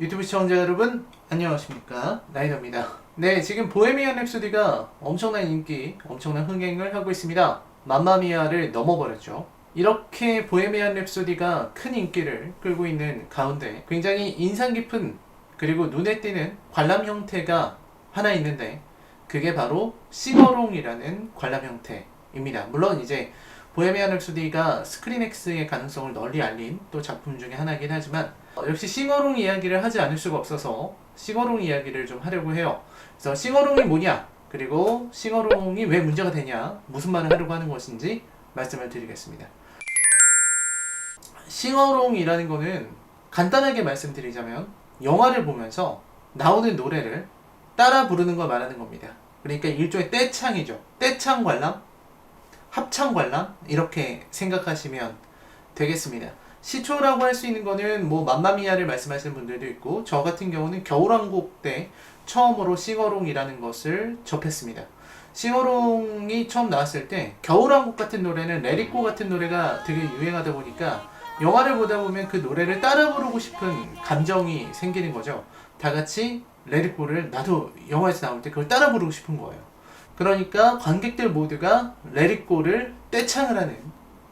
유튜브 시청자 여러분 안녕하십니까? 나이더입니다. 네 지금 보헤미안 랩소디가 엄청난 인기 엄청난 흥행을 하고 있습니다. 맘마미아를 넘어버렸죠. 이렇게 보헤미안 랩소디가 큰 인기를 끌고 있는 가운데 굉장히 인상 깊은 그리고 눈에 띄는 관람 형태가 하나 있는데 그게 바로 싱어롱이라는 관람 형태입니다. 물론 이제 보헤미안 랩소디가 스크린X의 가능성을 널리 알린 또 작품 중에 하나이긴 하지만 어, 역시 싱어롱 이야기를 하지 않을 수가 없어서 싱어롱 이야기를 좀 하려고 해요. 그래서 싱어롱이 뭐냐, 그리고 싱어롱이 왜 문제가 되냐, 무슨 말을 하려고 하는 것인지 말씀을 드리겠습니다. 싱어롱이라는 거는 간단하게 말씀드리자면 영화를 보면서 나오는 노래를 따라 부르는 걸 말하는 겁니다. 그러니까 일종의 떼창이죠. 떼창 관람, 합창 관람 이렇게 생각하시면 되겠습니다. 시초라고 할 수 있는 거는 뭐 맘마미아를 말씀하시는 분들도 있고 저 같은 경우는 겨울왕국 때 처음으로 싱어롱이라는 것을 접했습니다. 싱어롱이 처음 나왔을 때 겨울왕국 같은 노래는 레리코 같은 노래가 되게 유행하다 보니까 영화를 보다 보면 그 노래를 따라 부르고 싶은 감정이 생기는 거죠. 다 같이 레리코를 나도 영화에서 나올 때 그걸 따라 부르고 싶은 거예요. 그러니까 관객들 모두가 레리코를 떼창을 하는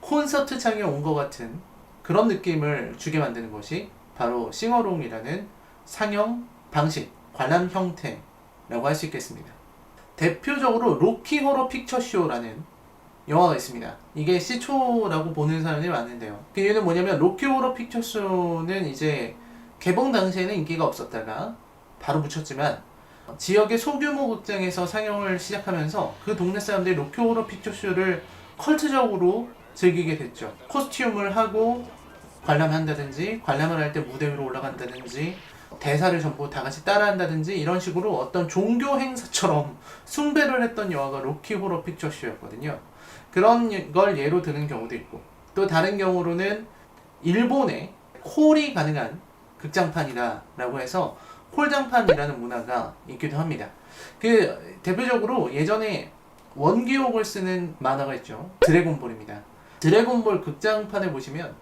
콘서트 장에 온 것 같은 그런 느낌을 주게 만드는 것이 바로 싱어롱이라는 상영 방식, 관람 형태라고 할 수 있겠습니다. 대표적으로 로키 호러 픽처쇼라는 영화가 있습니다. 이게 시초라고 보는 사람들이 많은데요. 그 이유는 뭐냐면 로키 호러 픽처쇼는 이제 개봉 당시에는 인기가 없었다가 바로 붙였지만 지역의 소규모 극장에서 상영을 시작하면서 그 동네 사람들이 로키 호러 픽처쇼를 컬트적으로 즐기게 됐죠. 코스튬을 하고 관람한다든지 관람을 할 때 무대 위로 올라간다든지 대사를 전부 다 같이 따라한다든지 이런 식으로 어떤 종교 행사처럼 숭배를 했던 영화가 로키 호러 픽처쇼였거든요. 그런 걸 예로 드는 경우도 있고 또 다른 경우로는 일본에 콜이 가능한 극장판이다라고 해서 콜장판이라는 문화가 있기도 합니다. 그 대표적으로 예전에 원기옥을 쓰는 만화가 있죠. 드래곤볼입니다. 드래곤볼 극장판을 보시면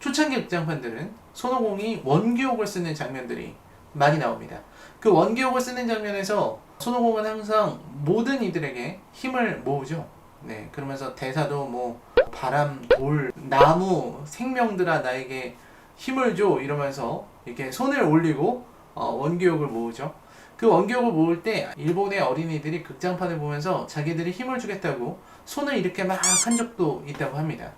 초창기 극장판들은 손오공이 원기옥을 쓰는 장면들이 많이 나옵니다. 그 원기옥을 쓰는 장면에서 손오공은 항상 모든 이들에게 힘을 모으죠. 네, 그러면서 대사도 뭐 바람, 돌, 나무, 생명들아 나에게 힘을 줘 이러면서 이렇게 손을 올리고 어, 원기옥을 모으죠. 그 원기옥을 모을 때 일본의 어린이들이 극장판을 보면서 자기들이 힘을 주겠다고 손을 이렇게 막 한 적도 있다고 합니다.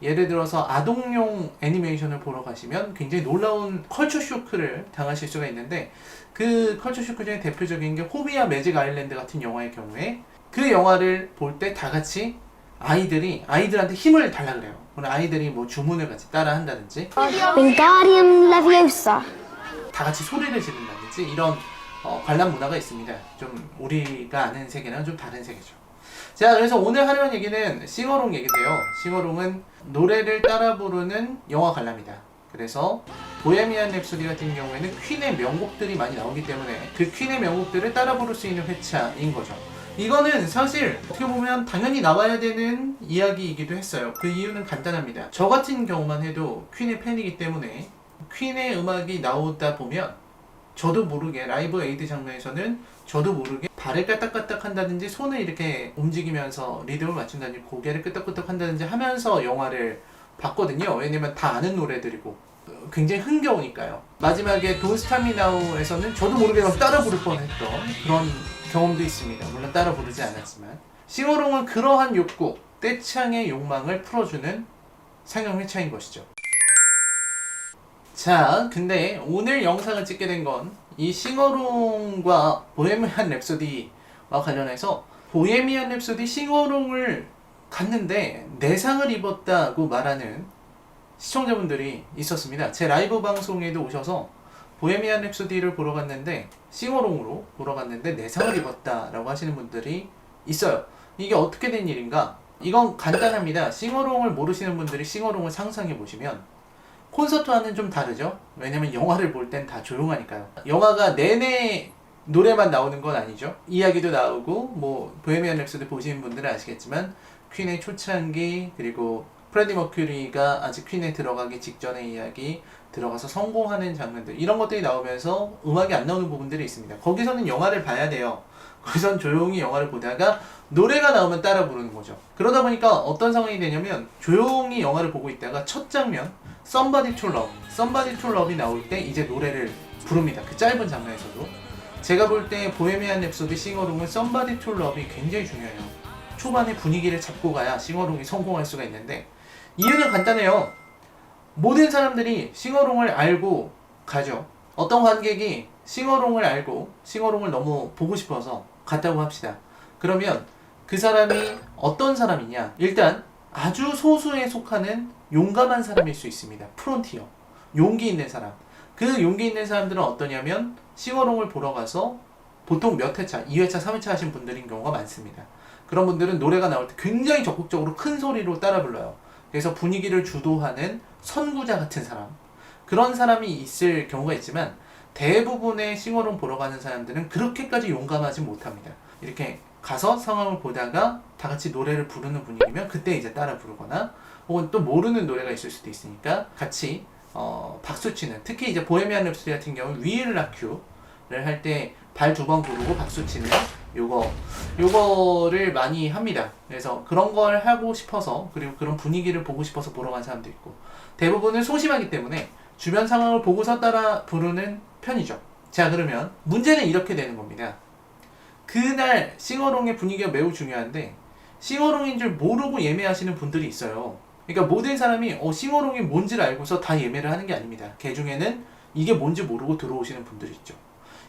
예를 들어서 아동용 애니메이션을 보러 가시면 굉장히 놀라운 컬처 쇼크를 당하실 수가 있는데 그 컬처 쇼크 중에 대표적인 게 호비아 매직 아일랜드 같은 영화의 경우에 그 영화를 볼 때 다 같이 아이들이 아이들한테 힘을 달라 그래요. 그럼 아이들이 뭐 주문을 같이 따라 한다든지 Wingardium Leviosa. 다 같이 소리를 지른다든지 이런 어, 관람 문화가 있습니다. 좀 우리가 아는 세계랑 좀 다른 세계죠. 자, 그래서 오늘 하려는 얘기는 싱어롱 얘기인데요. 싱어롱은 노래를 따라 부르는 영화 관람이다. 그래서 보헤미안 랩소디 같은 경우에는 퀸의 명곡들이 많이 나오기 때문에 그 퀸의 명곡들을 따라 부를 수 있는 회차인 거죠. 이거는 사실 어떻게 보면 당연히 나와야 되는 이야기이기도 했어요. 그 이유는 간단합니다. 저 같은 경우만 해도 퀸의 팬이기 때문에 퀸의 음악이 나오다 보면 저도 모르게 라이브 에이드 장면에서는 저도 모르게 발을 까딱까딱 한다든지 손을 이렇게 움직이면서 리듬을 맞춘다든지 고개를 끄덕끄덕 한다든지 하면서 영화를 봤거든요. 왜냐면 다 아는 노래들이고 어, 굉장히 흥겨우니까요. 마지막에 Now에서는 저도 모르게 막 따라 부를 뻔했던 그런 경험도 있습니다. 물론 따라 부르지 않았지만 싱어롱은 그러한 욕구, 떼창의 욕망을 풀어주는 상영 회차인 것이죠. 자, 근데 오늘 영상을 찍게 된건 이 싱어롱과 보헤미안 랩소디와 관련해서 보헤미안 랩소디 싱어롱을 갔는데 내상을 입었다고 말하는 시청자분들이 있었습니다. 제 라이브 방송에도 오셔서 보헤미안 랩소디를 보러 갔는데 싱어롱으로 보러 갔는데 내상을 입었다라고 하시는 분들이 있어요. 이게 어떻게 된 일인가? 이건 간단합니다. 싱어롱을 모르시는 분들이 싱어롱을 상상해 보시면 콘서트와는 좀 다르죠. 왜냐면 영화를 볼 땐 다 조용하니까요. 영화가 내내 노래만 나오는 건 아니죠. 이야기도 나오고 뭐 보헤미안 랩소디 보시는 분들은 아시겠지만 퀸의 초창기 그리고 프레디 머큐리가 아직 퀸에 들어가기 직전의 이야기 들어가서 성공하는 장면들 이런 것들이 나오면서 음악이 안 나오는 부분들이 있습니다. 거기서는 영화를 봐야 돼요. 거기선 조용히 영화를 보다가 노래가 나오면 따라 부르는 거죠. 그러다 보니까 어떤 상황이 되냐면 조용히 영화를 보고 있다가 첫 장면 Somebody to Love, Somebody to Love이 나올 때 이제 노래를 부릅니다. 그 짧은 장면에서도 제가 볼 때 보헤미안 랩소디 싱어롱은 Somebody to Love이 굉장히 중요해요. 초반에 분위기를 잡고 가야 싱어롱이 성공할 수가 있는데 이유는 간단해요. 모든 사람들이 싱어롱을 알고 가죠. 어떤 관객이 싱어롱을 알고 싱어롱을 너무 보고 싶어서 갔다고 합시다. 그러면 그 사람이 어떤 사람이냐? 일단 아주 소수에 속하는 용감한 사람일 수 있습니다. 프론티어. 용기 있는 사람. 그 용기 있는 사람들은 어떠냐면 싱어롱을 보러 가서 보통 몇 회차, 2회차, 3회차 하신 분들인 경우가 많습니다. 그런 분들은 노래가 나올 때 굉장히 적극적으로 큰 소리로 따라 불러요. 그래서 분위기를 주도하는 선구자 같은 사람. 그런 사람이 있을 경우가 있지만 대부분의 싱어롱 보러 가는 사람들은 그렇게까지 용감하지 못합니다. 이렇게 가서 상황을 보다가 다 같이 노래를 부르는 분위기면 그때 이제 따라 부르거나 혹은 또 모르는 노래가 있을 수도 있으니까 같이 어, 박수 치는 특히 이제 보헤미안 랩소디 같은 경우는 위를 라큐를 할 때 발 두번 부르고 박수 치는 요거 요거를 많이 합니다. 그래서 그런 걸 하고 싶어서 그리고 그런 분위기를 보고 싶어서 보러 간 사람도 있고 대부분은 소심하기 때문에 주변 상황을 보고서 따라 부르는 편이죠. 자 그러면 문제는 이렇게 되는 겁니다. 그날 싱어롱의 분위기가 매우 중요한데 싱어롱인 줄 모르고 예매하시는 분들이 있어요. 그러니까 모든 사람이 어, 싱어롱이 뭔지를 알고서 다 예매를 하는 게 아닙니다. 개 중에는 이게 뭔지 모르고 들어오시는 분들이 있죠.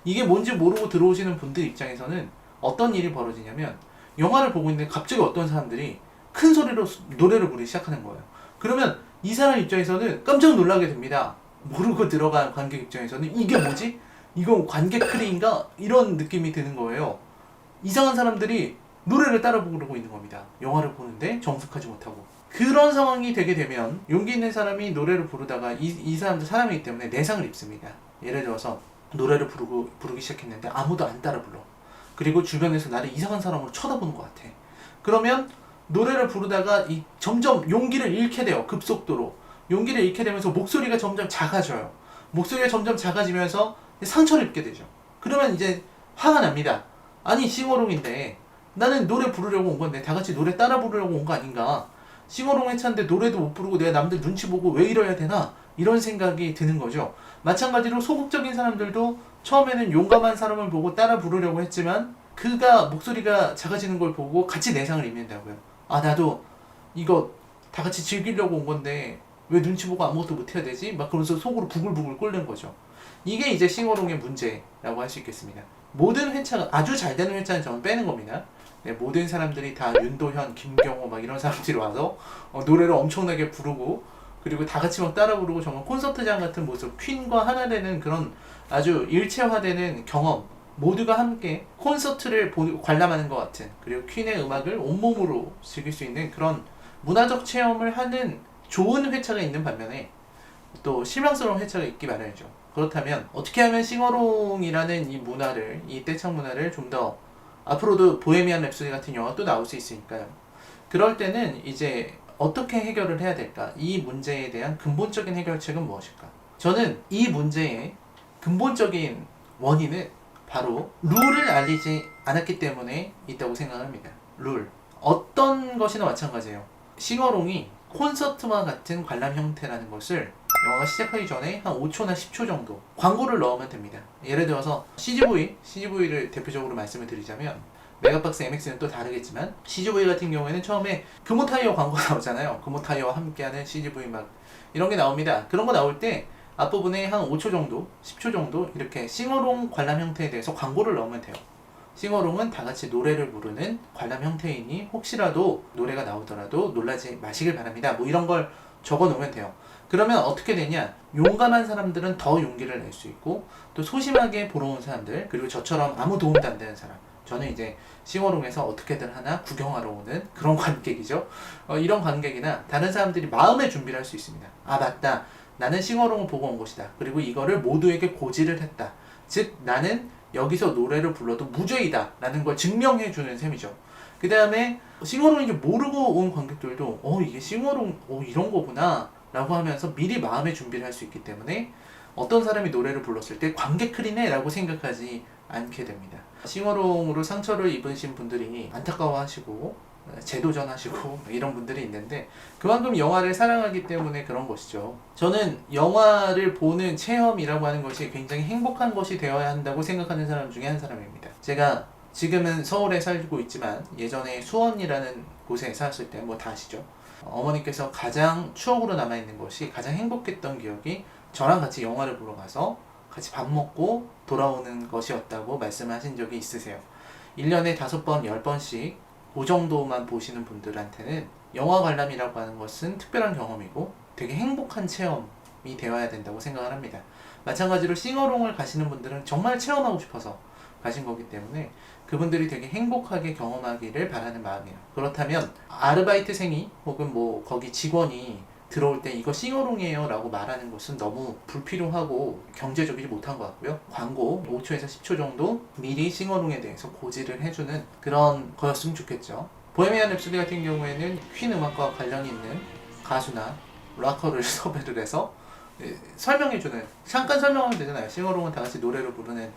이게 뭔지 모르고 들어오시는 분들 입장에서는 어떤 일이 벌어지냐면 영화를 보고 있는데 갑자기 어떤 사람들이 큰 소리로 수- 노래를 부르기 시작하는 거예요. 그러면 이 사람 입장에서는 깜짝 놀라게 됩니다. 모르고 들어간 관객 입장에서는 이게 뭐지? 이건 관객 크리인가? 이런 느낌이 드는 거예요. 이상한 사람들이 노래를 따라 부르고 있는 겁니다. 영화를 보는데 정숙하지 못하고. 그런 상황이 되게 되면 용기 있는 사람이 노래를 부르다가 이, 이 사람도 사람이기 때문에 내상을 입습니다. 예를 들어서 노래를 부르고, 부르기 시작했는데 아무도 안 따라 불러. 그리고 주변에서 나를 이상한 사람으로 쳐다보는 것 같아. 그러면 노래를 부르다가 이 점점 용기를 잃게 돼요. 급속도로. 용기를 잃게 되면서 목소리가 점점 작아져요. 목소리가 점점 작아지면서 상처를 입게 되죠. 그러면 이제 화가 납니다. 아니 싱어롱인데 나는 노래 부르려고 온 건데 다 같이 노래 따라 부르려고 온 거 아닌가? 싱어롱 회차인데 노래도 못 부르고 내가 남들 눈치 보고 왜 이래야 되나? 이런 생각이 드는 거죠. 마찬가지로 소극적인 사람들도 처음에는 용감한 사람을 보고 따라 부르려고 했지만 그가 목소리가 작아지는 걸 보고 같이 내상을 입는다고요. 아 나도 이거 다 같이 즐기려고 온 건데 왜 눈치 보고 아무것도 못 해야 되지? 막 그러면서 속으로 부글부글 끓는 거죠. 이게 이제 싱어롱의 문제라고 할 수 있겠습니다. 모든 회차가 아주 잘 되는 회차는 저는 빼는 겁니다. 네, 모든 사람들이 다 윤도현, 김경호 막 이런 사람들이 와서 어, 노래를 엄청나게 부르고 그리고 다 같이 막 따라 부르고 정말 콘서트장 같은 모습, 퀸과 하나 되는 그런 아주 일체화되는 경험 모두가 함께 콘서트를 보- 관람하는 것 같은 그리고 퀸의 음악을 온몸으로 즐길 수 있는 그런 문화적 체험을 하는 좋은 회차가 있는 반면에 또 실망스러운 회차가 있기 마련이죠. 그렇다면 어떻게 하면 싱어롱이라는 이 문화를 이 떼창 문화를 좀 더 앞으로도 보헤미안 랩소디 같은 영화 또 나올 수 있으니까요. 그럴 때는 이제 어떻게 해결을 해야 될까? 이 문제에 대한 근본적인 해결책은 무엇일까? 저는 이 문제의 근본적인 원인은 바로 룰을 알리지 않았기 때문에 있다고 생각합니다. 룰. 어떤 것이나 마찬가지예요. 싱어롱이 콘서트와 같은 관람 형태라는 것을 영화가 시작하기 전에 한 5초나 10초 정도 광고를 넣으면 됩니다. 예를 들어서 CGV, CGV를 대표적으로 말씀을 드리자면 메가박스 MX는 또 다르겠지만 CGV 같은 경우에는 처음에 금호 타이어 광고 나오잖아요. 금호 타이어와 함께하는 CGV 막 이런 게 나옵니다. 그런 거 나올 때 앞부분에 한 5초 정도, 10초 정도 이렇게 싱어롱 관람 형태에 대해서 광고를 넣으면 돼요. 싱어롱은 다 같이 노래를 부르는 관람 형태이니 혹시라도 노래가 나오더라도 놀라지 마시길 바랍니다. 뭐 이런 걸 적어 놓으면 돼요. 그러면 어떻게 되냐? 용감한 사람들은 더 용기를 낼 수 있고 또 소심하게 보러 온 사람들 그리고 저처럼 아무 도움도 안 되는 사람 저는 이제 싱어롱에서 어떻게든 하나 구경하러 오는 그런 관객이죠. 어, 이런 관객이나 다른 사람들이 마음의 준비를 할 수 있습니다. 아 맞다. 나는 싱어롱을 보고 온 것이다. 그리고 이거를 모두에게 고지를 했다. 즉 나는 여기서 노래를 불러도 무죄이다. 라는 걸 증명해 주는 셈이죠. 그 다음에 싱어롱인지 모르고 온 관객들도 어 이게 싱어롱 어 이런 거구나 라고 하면서 미리 마음의 준비를 할 수 있기 때문에 어떤 사람이 노래를 불렀을 때 관객클이네 라고 생각하지 않게 됩니다 싱어롱으로 상처를 입으신 분들이 안타까워하시고 재도전하시고 이런 분들이 있는데 그만큼 영화를 사랑하기 때문에 그런 것이죠. 저는 영화를 보는 체험이라고 하는 것이 굉장히 행복한 것이 되어야 한다고 생각하는 사람 중에 한 사람입니다. 제가 지금은 서울에 살고 있지만 예전에 수원이라는 곳에 살았을 때 뭐 다 아시죠? 어머니께서 가장 추억으로 남아있는 것이 가장 행복했던 기억이 저랑 같이 영화를 보러 가서 같이 밥 먹고 돌아오는 것이었다고 말씀하신 적이 있으세요. 1년에 5번, 10번씩 그 정도만 보시는 분들한테는 영화 관람이라고 하는 것은 특별한 경험이고 되게 행복한 체험이 되어야 된다고 생각을 합니다. 마찬가지로 싱어롱을 가시는 분들은 정말 체험하고 싶어서 가신 거기 때문에 그분들이 되게 행복하게 경험하기를 바라는 마음이에요. 그렇다면 아르바이트생이 혹은 뭐 거기 직원이 들어올 때 이거 싱어롱이에요 라고 말하는 것은 너무 불필요하고 경제적이지 못한 것 같고요. 광고 5초에서 10초 정도 미리 싱어롱에 대해서 고지를 해주는 그런 거였으면 좋겠죠. 보헤미안 랩소디 같은 경우에는 퀸 음악과 관련이 있는 가수나 락커를 섭외를 해서 예, 설명해주는 잠깐 설명하면 되잖아요. 싱어롱은 다 같이 노래를 부르는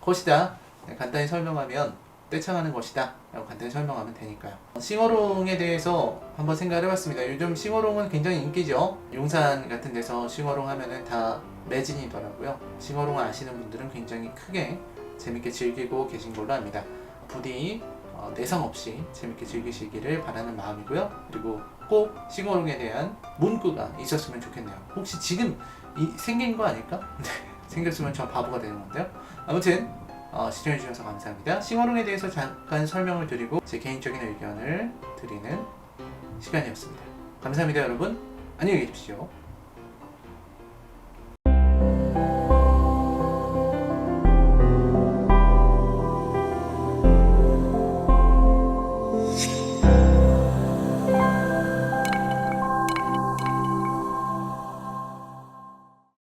것이다. 네, 간단히 설명하면 떼창하는 것이다 라고 간단히 설명하면 되니까요. 싱어롱에 대해서 한번 생각을 해봤습니다. 요즘 싱어롱은 굉장히 인기죠. 용산 같은 데서 싱어롱 하면은 다 매진이더라고요. 싱어롱을 아시는 분들은 굉장히 크게 재밌게 즐기고 계신 걸로 압니다. 부디 어, 내상 없이 재밌게 즐기시기를 바라는 마음이고요. 그리고 꼭 싱어롱에 대한 문구가 있었으면 좋겠네요. 혹시 지금 이, 생긴 거 아닐까? 네, 생겼으면 저 바보가 되는 건데요. 아무튼 어, 시청해주셔서 감사합니다. 싱어롱에 대해서 잠깐 설명을 드리고 제 개인적인 의견을 드리는 시간이었습니다. 감사합니다, 여러분. 안녕히 계십시오.